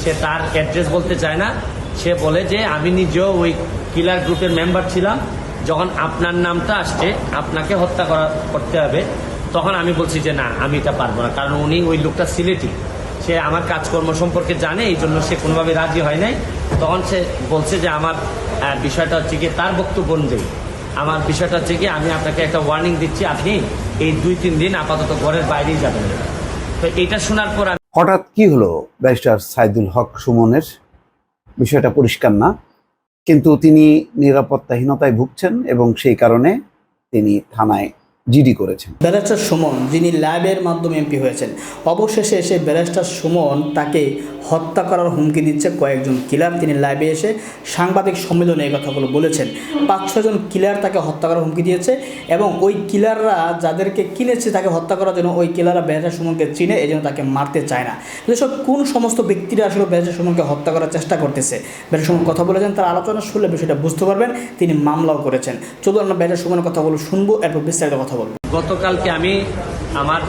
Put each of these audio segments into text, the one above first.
সে তার অ্যাড্রেস বলতে চায় না। সে বলে যে, আমি নিজেও ওই কিলার গ্রুপের মেম্বার ছিলাম। যখন আপনার নামটা আসছে, আপনাকে হত্যা করা, করতে হবে। তখন আমি বলছি যে, না, আমি এটা পারব না। কারণ উনি ওই লোকটা সিলেটি। সে আমার কাজকর্ম সম্পর্কে জানে, এই জন্য সে কোনোভাবে রাজি হয় নাই। তখন সে বলছে যে, আমার বিষয়টা হচ্ছে কি তার বক্তব্য অনুযায়ী। আমার বিষয়টা হচ্ছে কি আমি আপনাকে একটা ওয়ার্নিং দিচ্ছি। আপনি এই দুই, তিন দিন আপাতত ঘরের বাইরেই যাবেন। তো এটা শোনার পর হঠাৎ কি হলো ব্যারিস্টার সাইদুল হক সুমনের? বিষয়টা পরিষ্কার না। কিন্তু তিনি নিরাপত্তাহীনতায় ভুগছেন এবং সেই কারণে তিনি থানায় জিডি করেছেন। ব্যারিস্টার সুমন, যিনি ল্যাবের মাধ্যমে এমপি হয়েছেন, অবশেষে এসে ব্যারিস্টার সুমন তাকে হত্যা করার হুমকি দিচ্ছে কয়েকজন কিলার তিনি ল্যাবে এসে সাংবাদিক সম্মেলনে এই কথাগুলো বলেছেন। পাঁচ ছজন কিলার তাকে হত্যা করার হুমকি দিয়েছে এবং ওই কিলাররা যাদেরকে কিনেছে তাকে হত্যা করার জন্য ওই কিলাররা ব্যারিস্টার সুমনকে চিনে, এই জন্য তাকে মারতে চায় না। এসব কোন সমস্ত ব্যক্তিরা আসলে ব্যারিস্টার সুমনকে হত্যা করার চেষ্টা করতেছে? ব্যারিস্টার সুমন কথা বলেছেন, তার আলোচনা শুনলে বিষয়টা বুঝতে পারবেন, তিনি মামলাও করেছেন। চলুন আমরা ব্যারিস্টার সুমনের কথাগুলো শুনব, এরপর বিস্তারিত কথা বলব। গতকালকে আমি আমার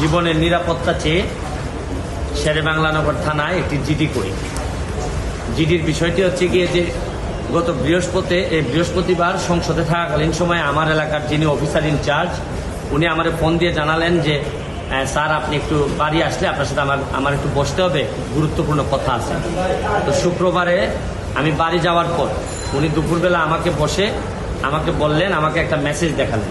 জীবনের নিরাপত্তা চেয়ে শেরে বাংলানগর থানায় একটি জিডি করি। জিডির বিষয়টি হচ্ছে গিয়ে যে গত বৃহস্পতি, এই বৃহস্পতিবার সংসদে থাকাকালীন সময় আমার এলাকার যিনি অফিসার ইনচার্জ উনি আমার ফোন দিয়ে জানালেন যে স্যার, আপনি একটু বাড়ি আসলে আপনার সাথে আমার আমার একটু বসতে হবে, গুরুত্বপূর্ণ কথা আছে। তো শুক্রবারে আমি বাড়ি যাওয়ার পর উনি দুপুরবেলা আমাকে বসে আমাকে বললেন, আমাকে একটা মেসেজ দেখালেন।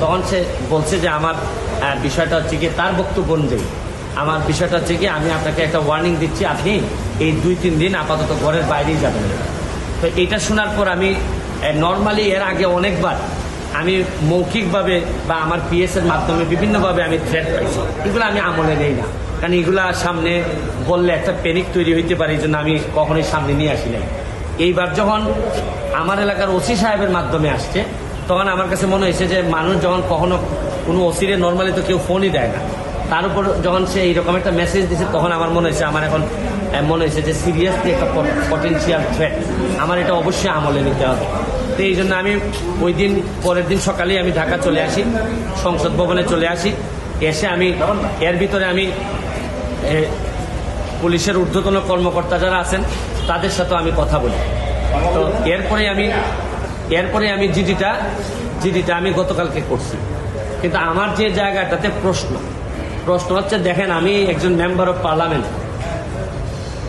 তখন সে বলছে যে আমার বিষয়টা হচ্ছে কি তার বক্তব্য অনুযায়ী। আমার বিষয়টা হচ্ছে কি আমি আপনাকে একটা ওয়ার্নিং দিচ্ছি, আপনি এই দুই তিন দিন আপাতত ঘরের বাইরেই যাবেন। তো এটা শোনার পর আমি নর্মালি এর আগে অনেকবার আমি মৌখিকভাবে বা আমার পিএস এর মাধ্যমে বিভিন্নভাবে আমি থ্রেট পাইছি। এগুলো আমি আমলে নেই না। কারণ এগুলা সামনে বললে একটা প্যানিক তৈরি হইতে পারে, এই জন্য আমি কখনোই সামনে নিয়ে আসি নাই। এইবার যখন আমার এলাকার ওসি সাহেবের মাধ্যমে আসছে তখন আমার কাছে মনে হয়েছে যে মানুষ যখন কখনো কোনো ওসিরে নর্মালি তো কেউ ফোনই দেয় না। তার উপর যখন সে এইরকম একটা মেসেজ দিছে, তখন আমার মনে হয়েছে, আমার এখন মনে হয়েছে যে সিরিয়াসলি একটা পটেন্সিয়াল থ্রেট আমার এটা অবশ্যই আমলে নিতে হবে। তো এই জন্য আমি ওই দিন, পরের দিন সকালেই আমি ঢাকা চলে আসি, সংসদ ভবনে চলে আসি। এসে আমি, এর ভিতরে আমি পুলিশের ঊর্ধ্বতন কর্মকর্তা যারা আছেন, তাদের সাথেও আমি কথা বলি। তো এরপরে আমি এরপরে আমি জিডিটা জিডিটা আমি গতকালকে করছি। কিন্তু আমার যে জায়গাটাতে প্রশ্ন প্রশ্ন হচ্ছে, দেখেন, আমি একজন মেম্বার অফ পার্লামেন্ট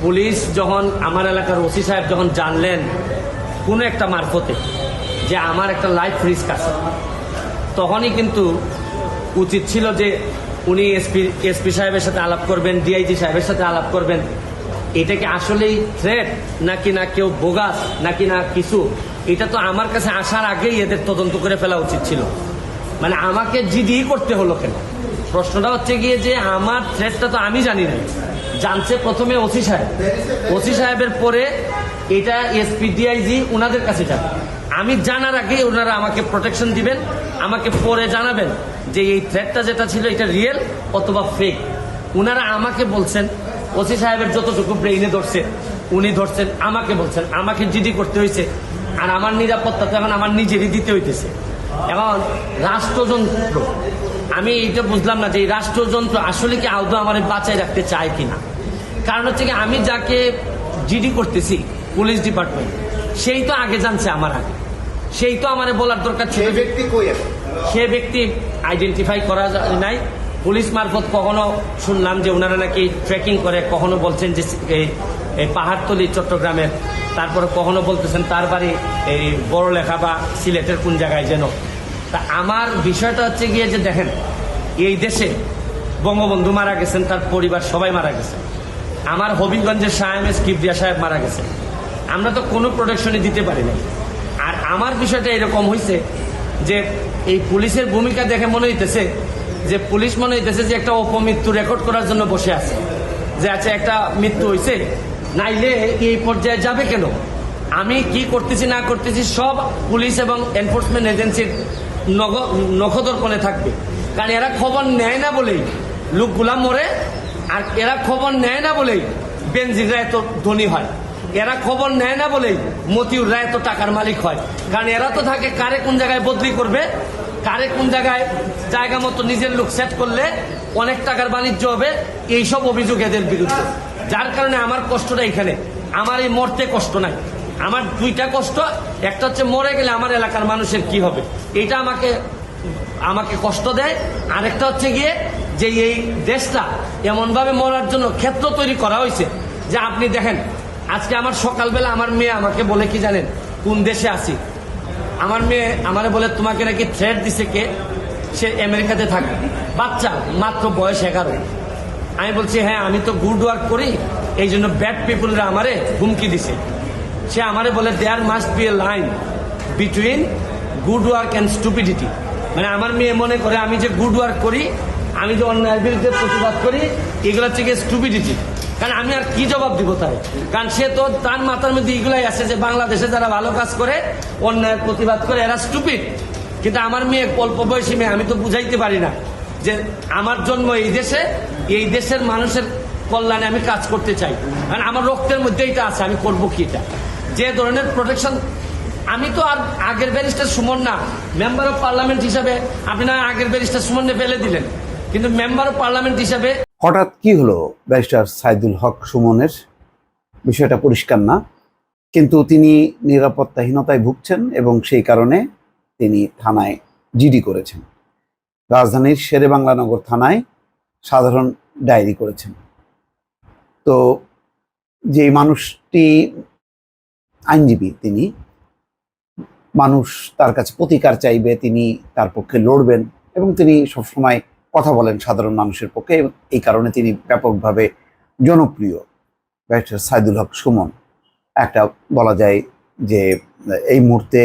পুলিশ যখন আমার এলাকার ওসি সাহেব যখন জানলেন কোনো একটা মারফতে যে আমার একটা লাইফ রিস্ক আছে, তখনই কিন্তু উচিত ছিল যে উনি এসপি এসপি সাহেবের সাথে আলাপ করবেন ডিআইজি সাহেবের সাথে আলাপ করবেন। এটা কি আসলেই থ্রেট নাকি না কেউ বোগাস নাকি না কিছু? এটা তো আমার কাছে আসার আগেই এদের তদন্ত করে ফেলা উচিত ছিল। মানে আমাকে জিডি করতে হলো কেন? প্রশ্নটা হচ্ছে গিয়ে যে আমার থ্রেটটা তো আমি জানি না জানছে প্রথমে ওসি সাহেব। ওসি সাহেবের পরে এটা এসপি ডিআইজি ওনাদের কাছে যাবে। আমি জানার আগে ওনারা আমাকে প্রোটেকশন দিবেন, আমাকে পরে জানাবেন যে এই থ্রেটটা যেটা ছিল এটা রিয়েল অথবা ফেক ওনারা আমাকে বলছেন, ওসি সাহেবের যতটুকু ব্রেইনে ধরছে, উনি ধরছেন, আমাকে বলছেন, আমাকে জিডি করতে হয়েছে। আর আমার নিরাপত্তা তো এখন আমার নিজেরই দিতে হইতেছে। এবং রাষ্ট্রযন্ত্র আমি এইটা বুঝলাম না যে এই রাষ্ট্রযন্ত্র আসলে কি আদৌ আমার বাঁচায় রাখতে চায় কিনা। কারণ হচ্ছে কি আমি যাকে জিডি করতেছি পুলিশ ডিপার্টমেন্ট সেই তো আগে জানছে আমার আগে। সেই তো আমার বলার দরকার ছিল। ব্যক্তি কই সে ব্যক্তি আইডেন্টিফাই করা যায় নাই। পুলিশ মারফত কখনো শুনলাম যে ওনারা নাকি ট্রেকিং করে কখনো বলছেন যে এই পাহাড়তলি চট্টগ্রামের তারপরে কখনো বলতেছেন তার বাড়ি এই বড় লেখা বা সিলেটের কোন জায়গায় যেন। তা আমার বিষয়টা হচ্ছে গিয়ে যে দেখেন, এই দেশে বঙ্গবন্ধু মারা গেছেন, তার পরিবার সবাই মারা গেছে। আমার হবিগঞ্জের এম এস কিবরিয়া সাহেব মারা গেছে। আমরা তো কোনো প্রোটেকশনই দিতে পারি না আর আমার বিষয়টা এরকম হয়েছে যে এই পুলিশের ভূমিকা দেখে মনে হইতেছে যে পুলিশ মনে হইতেছে যে একটা অপমৃত্যু রেকর্ড করার জন্য বসে আছে। যে আচ্ছা একটা মৃত্যু হয়েছে নাইলে এই পর্যায়ে যাবে কেন? আমি কি করতেছি, না করতেছি সব পুলিশ এবং এনফোর্সমেন্ট এজেন্সির নখদর্পণে থাকবে। কারণ এরা খবর নেয় না বলেই লোকগুলা মরে, আর এরা খবর নেয় না বলেই বেনজিররা এত ধনী হয়। এরা খবর নেয় না বলেই মতিউররা এত টাকার মালিক হয়। কারণ এরা তো থাকে কারে কোন জায়গায় বদলি করবে, কারে কোন জায়গায় জায়গা মতো নিজের লোক সেট করলে অনেক টাকার বাণিজ্য হবে, এইসব অভিযোগ এদের বিরুদ্ধে। যার কারণে আমার কষ্টটা এখানে। আমার এই মরতে কষ্ট নাই। আমার দুইটা কষ্ট, একটা হচ্ছে মরে গেলে আমার এলাকার মানুষের কি হবে? এটা আমাকে আমাকে কষ্ট দেয়। আরেকটা হচ্ছে গিয়ে যে এই দেশটা এমনভাবে মরার জন্য ক্ষেত্র তৈরি করা হয়েছে যে আপনি দেখেন, আজকে আমার সকালবেলা আমার মেয়ে আমাকে বলে কি জানেন? কোন দেশে আছি? আমার মেয়ে আমারে বলে, তোমাকে নাকি থ্রেড দিছে কে? সে আমেরিকাতে থাকে বাচ্চা, মাত্র বয়স এগারো। আমি বলছি হ্যাঁ আমি তো গুড ওয়ার্ক করি। এই জন্য ব্যাড পিপুলরা আমারে হুমকি দিছে। সে আমারে বলে there must be a line between good work and stupidity মানে আমার মেয়ে মনে করে, আমি যে গুড ওয়ার্ক করি, আমি যে অন্যায়ের বিরুদ্ধে প্রতিবাদ করি, এগুলো হচ্ছে গিয়ে স্টুপিডিটি কারণ আমি আর কি জবাব দিব তাই কারণ সে তো তার মাথার মধ্যে এগুলাই আছে যে বাংলাদেশে যারা ভালো কাজ করে, অন্যায়ের প্রতিবাদ করে, এরা স্টুপিড কিন্তু আমার মেয়ে অল্প বয়সী মেয়ে, আমি তো বুঝাইতে পারি না যে আমার জন্ম এই দেশে এই দেশের মানুষের কল্যাণে আমি কাজ করতে চাই। কারণ আমার রক্তের মধ্যে এটা আছে, আমি করব কি এটা? যে ধরনের প্রোটেকশন আমি তো আর আগের ব্যারিস্টার সুমন না। মেম্বার অফ পার্লামেন্ট হিসাবে আপনি না আগের ব্যারিস্টার সুমনকে ফেলে দিলেন। কিন্তু মেম্বার অফ পার্লামেন্ট হিসাবে হঠাৎ কি হলো ব্যারিস্টার সাইদুল হক সুমনের? বিষয়টা পরিষ্কার না। কিন্তু তিনি নিরাপত্তাহীনতায় ভুগছেন এবং সেই কারণে তিনি থানায় জিডি করেছেন। রাজধানীর শেরে বাংলানগর থানায় সাধারণ ডায়েরি করেছেন। তো যে মানুষটি আইনজীবী তিনি, মানুষ তার কাছে প্রতিকার চাইবে, তিনি তার পক্ষে লড়বেন এবং তিনি সবসময় কথা বলেন সাধারণ মানুষের পক্ষে এই কারণে তিনি ব্যাপকভাবে জনপ্রিয়। ব্যারিস্টার সাইদুল হক সুমন, একটা বলা যায় যে এই মুহূর্তে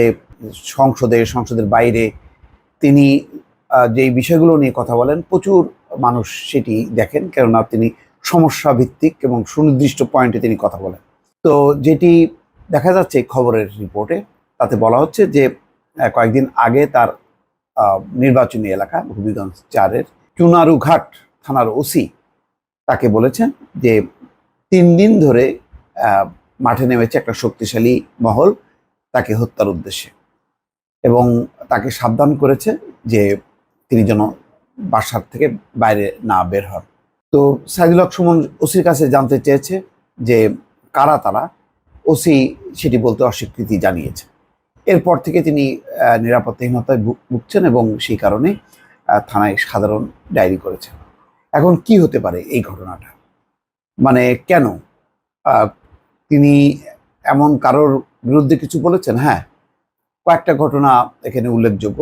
সংসদে, সংসদের বাইরে তিনি যেই বিষয়গুলো নিয়ে কথা বলেন, প্রচুর মানুষ সেটি দেখেন, কেননা তিনি সমস্যা ভিত্তিক এবং সুনির্দিষ্ট পয়েন্টে তিনি কথা বলেন। তো যেটি দেখা যাচ্ছে খবরের রিপোর্টে তাতে বলা হচ্ছে যে কয়েকদিন আগে তার নির্বাচনী এলাকা হবিগঞ্জ চারের চুনারুঘাট থানার ওসি তাকে বলেছেন যে, তিন দিন ধরে মাঠে নেমেছে একটা শক্তিশালী মহল তাকে হত্যার উদ্দেশ্যে এবং তাকে সাবধান করেছে যে, তিনি যেন বাসার থেকে বাইরে না বের হন। তো সাইদুল হক সুমন ওসির কাছে জানতে চেয়েছে যে কারা তারা? ওসি সেটি বলতে অস্বীকৃতি জানিয়েছে। এরপর থেকে তিনি নিরাপত্তাহীনতায় ভুগছেন এবং সেই কারণে থানায় সাধারণ ডায়েরি করেছেন। এখন কি হতে পারে এই ঘটনাটা? মানে কেন? তিনি এমন কারোর বিরুদ্ধে কিছু বলেছেন? হ্যাঁ কয়েকটা ঘটনা এখানে উল্লেখযোগ্য।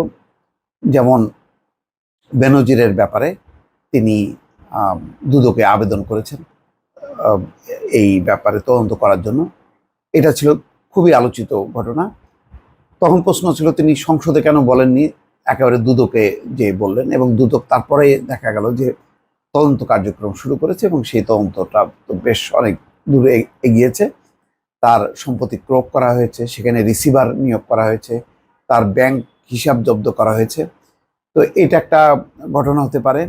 যেমন বেনজিরের ব্যাপারে তিনি দুদকে আবেদন করেছেন এই ব্যাপারে তদন্ত করার জন্য। এটা ছিল খুবই আলোচিত ঘটনা। তখন প্রশ্ন ছিল, তিনি সংসদে কেন বলেননি? একেবারে দুদকে যে বললেন এবং দুদক তারপরে দেখা গেল যে তদন্ত কার্যক্রম শুরু করেছে এবং সেই তদন্তটা তো বেশ অনেক দূরে এগিয়েছে। তার সম্পত্তি ক্রোপ করা হয়েছে, সেখানে রিসিভার নিয়োগ করা হয়েছে, তার ব্যাংক হিসাব জব্দ করা হয়েছে। তো এটা একটা ঘটনা হতে পারে।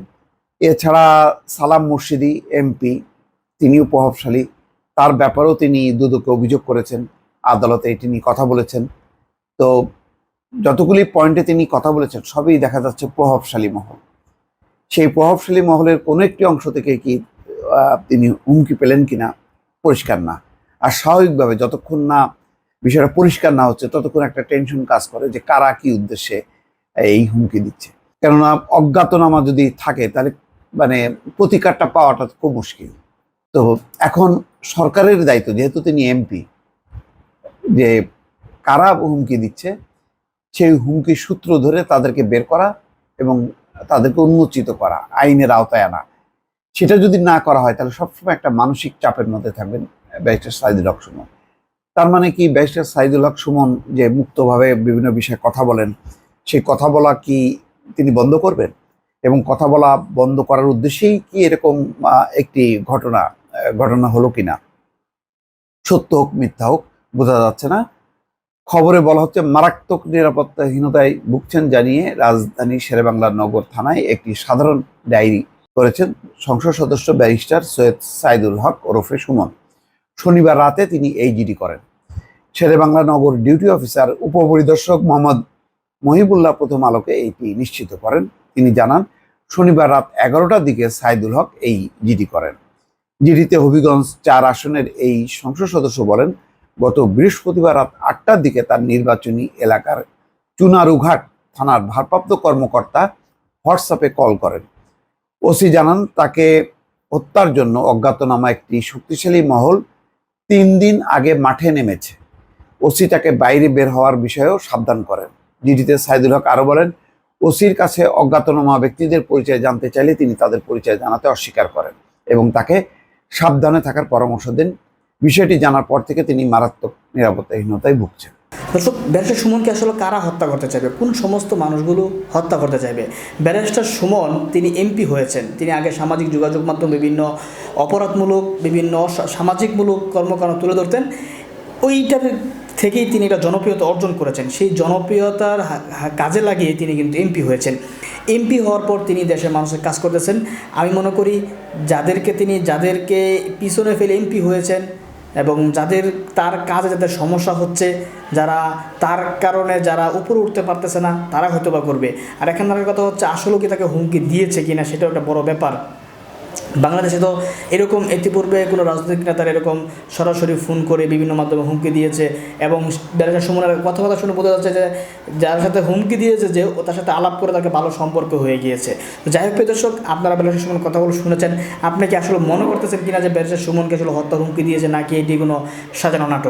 এছাড়া সালাম মুর্শিদি এমপি, তিনিও প্রভাবশালী। তার ব্যাপারেও তিনি দুদকে অভিযোগ করেছেন, আদালতে এটি নিয়ে কথা বলেছেন। তো যতগুলি পয়েন্টে তিনি কথা বলেছেন, সবই দেখা যাচ্ছে প্রভাবশালী মহল। সেই প্রভাবশালী মহলের কোনো একটি অংশ থেকে কি তিনি হুমকি পেলেন কিনা, পরিষ্কার না। আর স্বাভাবিকভাবে যতক্ষণ না বিষয়টা পরিষ্কার না হচ্ছে, ততক্ষণ একটা টেনশন কাজ করে যে কারা কি উদ্দেশ্যে এই হুমকি দিচ্ছে। কেননা অজ্ঞাতনামা যদি থাকে, তাহলে মানে প্রতিকারটা পাওয়াটা খুব মুশকিল। তো এখন সরকারের দায়িত্ব, যেহেতু তিনি এমপি, যে কারা হুমকি দিচ্ছে, সেই হুমকির সূত্র ধরে তাদেরকে বের করা এবং তাদেরকে উন্মোচিত করা, আইনের আওতায় আনা। সেটা যদি না করা হয়, তাহলে সবসময় একটা মানসিক চাপের মধ্যে থাকবেন ব্যারিস্টার সাইদুল হক সুমন। তার মানে কি, ব্যারিস্টার সাইদুল হক সুমন যে মুক্তভাবে বিভিন্ন বিষয়ে কথা বলেন সেই কথা বলা কি তিনি বন্ধ করবেন? এবং কথা বলা বন্ধ করার উদ্দেশ্যেই কি এরকম একটি ঘটনা ঘটনা হলো কিনা? সত্য হোক, মিথ্যা হোক, বোঝা যাচ্ছে না। খবরে বলা হচ্ছে, মারাত্মক নিরাপত্তাহীনতায় ভুগছেন জানিয়ে রাজধানী শেরেবাংলা নগর থানায় একটি সাধারণ ডায়েরি করেছেন সংসদ সদস্য ব্যারিস্টার সৈয়দ সাইদুল হক ওরফে সুমন। শনিবার রাতে তিনি এই জিডি করেন। শেরেবাংলা নগর ডিউটি অফিসার, উপপরিদর্শক মোহাম্মদ মহিবুল্লাহ প্রথম আলোকে এটি নিশ্চিত করেন। তিনি জানান, শনিবার রাত এগারোটার দিকে সাইদুল হক এই জিডি করেন। জিডিতে হবিগঞ্জ চার আসনের এই সংসদ সদস্য বলেন, গত বৃহস্পতিবার রাত আটটার দিকে তার নির্বাচনী এলাকার চুনারুঘাট থানার ভারপ্রাপ্ত কর্মকর্তা হোয়াটসঅ্যাপে কল করেন। ওসি জানান, তাকে হত্যার জন্য অজ্ঞাতনামা একটি শক্তিশালী মহল তিন দিন আগে মাঠে নেমেছে। ওসি তাকে বাইরে বের হওয়ার বিষয়েও সাবধান করেন। জিডিতে সাইদুল হক আরও বলেন, ওসির কাছে অজ্ঞাতনামা ব্যক্তিদের পরিচয় জানতে চাইলে তিনি তাদের পরিচয় জানাতে অস্বীকার করেন এবং তাকে সাবধানে থাকার পরামর্শ দেন। বিষয়টি জানার পর থেকে তিনি মারাত্মক নিরাপত্তাহীনতায় ভুগছেন। দর্শক, ব্যারিস্টার সুমনকে আসলে কারা হত্যা করতে চাইবে? কোন সমস্ত মানুষগুলো হত্যা করতে চাইবে? ব্যারিস্টার সুমন, তিনি এমপি হয়েছেন। তিনি আগে সামাজিক যোগাযোগ মাধ্যম বিভিন্ন অপরাধমূলক, বিভিন্ন সামাজিকমূলক কর্মকাণ্ড তুলে ধরতেন। ওইটার থেকেই তিনি একটা জনপ্রিয়তা অর্জন করেছেন। সেই জনপ্রিয়তার কাজে লাগিয়ে তিনি কিন্তু এমপি হয়েছেন। এমপি হওয়ার পর তিনি দেশের মানুষের কাজ করতেছেন। আমি মনে করি যাদেরকে তিনি, যাদেরকে পিছনে ফেলে এমপি হয়েছেন এবং যাদের তার কাজে যাদের সমস্যা হচ্ছে, যারা তার কারণে যারা উপরে উঠতে পারতেছে না, তারা হয়তো বা করবে। আর এখানকার কথা হচ্ছে আসলেও কি তাকে হুমকি দিয়েছে কিনা সেটাও একটা বড় ব্যাপার। বাংলাদেশে তো এরকম ইতিপূর্বে কোনো রাজনৈতিক নেতার এরকম সরাসরি ফোন করে বিভিন্ন মাধ্যমে হুমকি দিয়েছে এবং ব্যারিস্টার সুমনের কথাবার্তা শুনে বোঝা যাচ্ছে যে যার সাথে হুমকি দিয়েছে যে ও তার সাথে আলাপ করে তাকে ভালো সম্পর্ক হয়ে গিয়েছে। তো যাই হোক দর্শক, আপনারা ব্যারিস্টার সময় কথাগুলো শুনেছেন। আপনি কি আসলে মনে করতেছেন কিনা যে ব্যারিস্টার সুমনকে আসলে হত্যা হুমকি দিয়েছে নাকি এটি কোনো সাজানো নাটক?